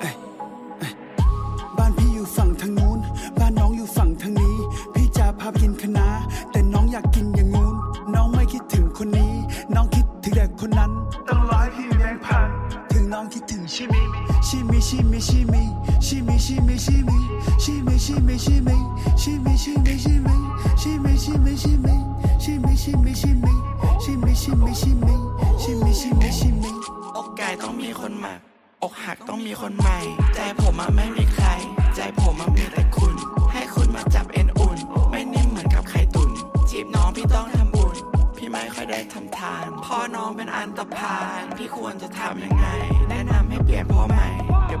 เอ้ยเอ้ยบ้านพี่อยู่ฝั่งทางนู้น บ้านน้องอยู่ฝั่งทางนี้ พี่จะพาไปกินคะน้าแต่น้องอยากกินอย่างงู้น น้องไม่คิดถึงคนนี้ น้องคิดถึงแต่คนนั้น ต้องร้อยพี่แบงค์พันถึงน้องคิดถึงชิมิชิมิชิมิชิมิชิมิชิมิชิมิชิมิชิมิชิมิชิมิชิมิชิมิชิมิ อกหักต้องมีคนใหม่ ใจผมอะไม่มีใคร ใจผมอะมีแต่คุณ ให้คุณมาจับเอ็นอุ่น ไม่นิ่มเหมือนกับไข่ตุน จีบน้องพี่ต้องทำบุญ พี่ไม่ค่อยได้ทำทาน พ่อน้องเป็นอันตรพาน พี่ควรจะทำยังไง แนะนำให้เปลี่ยนพ่อใหม่เดี๋ยว